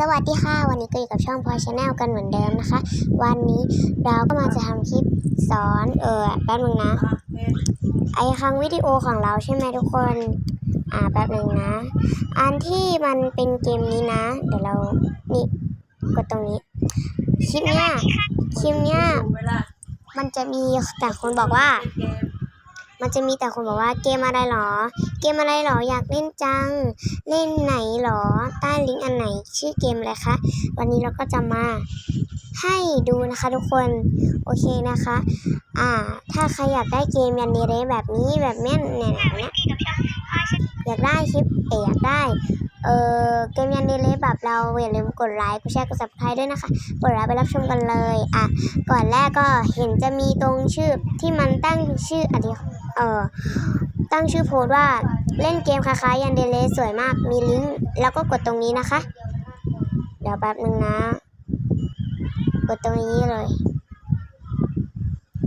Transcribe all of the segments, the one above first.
สวัสดีค่ะ วันนี้ก็อยู่กับช่องพอชาแนลกันเหมือนเดิมนะคะ วันนี้เราก็มาจะทำคลิปสอนเออแป๊บนึงนะ ไอครั้งวิดีโอของเราใช่ไหมทุกคน อ่าแป๊บนึงนะ อันที่มันเป็นเกมนี้นะ เดี๋ยวเรานี่กดตรงนี้ คลิปเนี้ยคลิปเนี้ยมันจะมีแต่คนบอกว่า มันจะมีแต่คนบอกว่าเกมอะไรหรอ เกมอะไรหรออยากเล่นจัง เล่นไหนหรอใต้ลิงก์อันไหนชื่อเกมอะไรคะ วันนี้เราก็จะมาให้ดูนะคะทุกคน โอเคนะคะ อ่า ถ้าใครอยากได้เกมยันเดเรแบบนี้แบบแม่นเนี่ยเนี่ย อยากได้คลิปเออยากได้เออเกมยันเดเรแบบเราอย่าลืมกดไลค์กดแชร์กด subscribe ด้วยนะคะ กดไลค์ไปรับชมกันเลย อะ ก่อนแรกก็เห็นจะมีตรงชื่อที่มันตั้งชื่ออธิเออตั้งชื่อโพสว่าเล่นเกมคล้ายๆยันเดเลสวยมากมีลิงก์แล้วก็กดตรงนี้นะคะ เดี๋ยวแป๊บนึงนะ กดตรงนี้เลย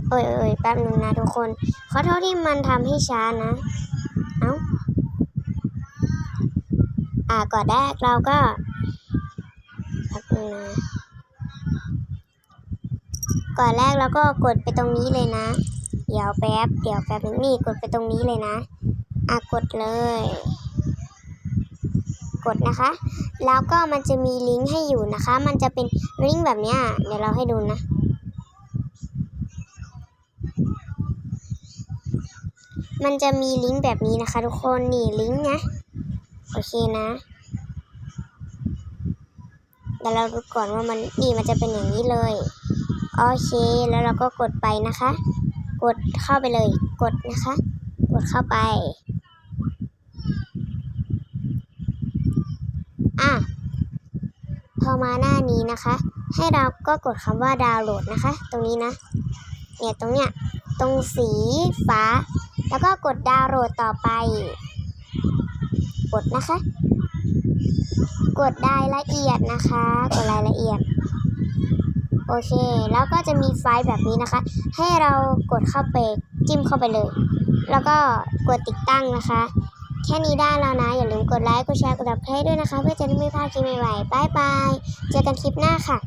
โอ้ยโอ้ยแป๊บนึงนะทุกคน ขอโทษที่มันทำให้ช้านะ เอ้า อ่าก่อนแรกเราก็ก่อนแรกเราก็กดไปตรงนี้เลยนะ เดี๋ยวแป๊บ เดี๋ยวแป๊บนึงนี่กดไปตรงนี้เลยนะ อะกดเลย กดนะคะ แล้วก็มันจะมีลิงก์ให้อยู่นะคะ มันจะเป็นลิงก์แบบเนี้ย เดี๋ยวเราให้ดูนะมันจะมีลิงก์แบบนี้นะคะ ทุกคนนี่ลิงก์นะ โอเคนะเดี๋ยวเราดูก่อนว่ามันนี่มันจะเป็นอย่างนี้เลยโอเคแล้วเราก็กดไปนะคะ กดเข้าไปเลย กดนะคะ กดเข้าไปอะพอมาหน้านี้นะคะ ให้เราก็กดคำว่าดาวน์โหลดนะคะ ตรงนี้นะเนี่ยตรงเนี้ยตรงสีฟ้า แล้วก็กดดาวน์โหลดต่อไป กดนะคะ กดรายละเอียดนะคะ กดรายละเอียด โอเค แล้วก็จะมีไฟล์แบบนี้นะคะ ให้เรากดเข้าไปจิ้มเข้าไปเลย แล้วก็กดติดตั้งนะคะ แค่นี้ได้แล้วนะ อย่าลืมกดไลค์ กดแชร์ กดดับให้ด้วยนะคะ เพื่อจะได้ไม่พลาดคลิปใหม่ๆบายบาย เจอกันคลิปหน้าค่ะ